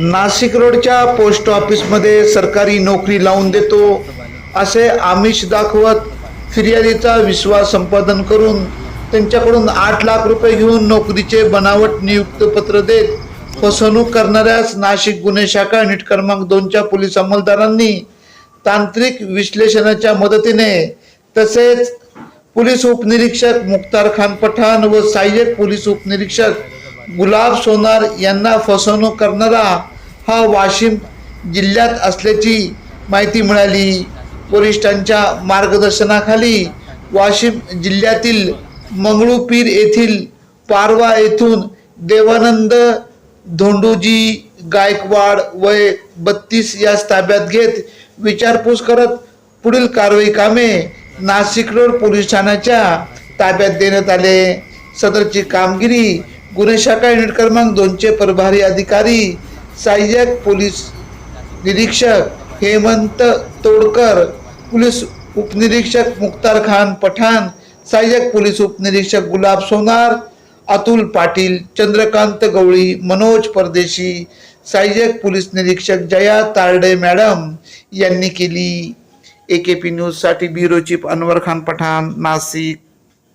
नाशिक रोडच्या पोस्ट ऑफिसमध्ये सरकारी नोकरी लावून देतो असे आमिष दाखवत फिर्यादीचा विश्वास संपादन करून त्यांच्याकडून आठ लाख रुपये घेऊन नोकरीचे बनावट नियुक्त पत्र देत फसवणूक करणाऱ्यास नाशिक गुन्हे शाखा युनिट क्रमांक दोनच्या पोलीस अंमलदारांनी तांत्रिक विश्लेषणाच्या मदतीने तसेच पोलीस उपनिरीक्षक मुख्तार खान पठाण व सहाय्यक पोलीस उपनिरीक्षक गुलाब सोनार यांना फसवणूक करणारा हा वाशिम जिल्ह्यात असल्याची माहिती मिळाली. वरिष्ठांच्या मार्गदर्शनाखाली वाशिम जिल्ह्यातील मंगळूपीर येथील पारवा येथून देवानंद धोंडूजी गायकवाड वय बत्तीस यास ताब्यात घेत विचारपूस करत पुढील कारवाई कामे नाशिक रोड पोलीस ठाण्याच्या ताब्यात देण्यात आले. सदरची कामगिरी गुन्हे शाखा युनिट क्रमांक दोनचे प्रभारी अधिकारी सहाय्यक पोलीस निरीक्षक हेमंत तोडकर पोलीस उपनिरीक्षक मुख्तार खान पठाण सहाय्यक पोलीस उपनिरीक्षक गुलाब सोनार अतुल पाटील चंद्रकांत गवळी मनोज परदेशी सहाय्यक पोलीस निरीक्षक जया तारडे मॅडम यांनी केली. ए के पी न्यूजसाठी ब्युरो चीफ अनवर खान पठाण नाशिक.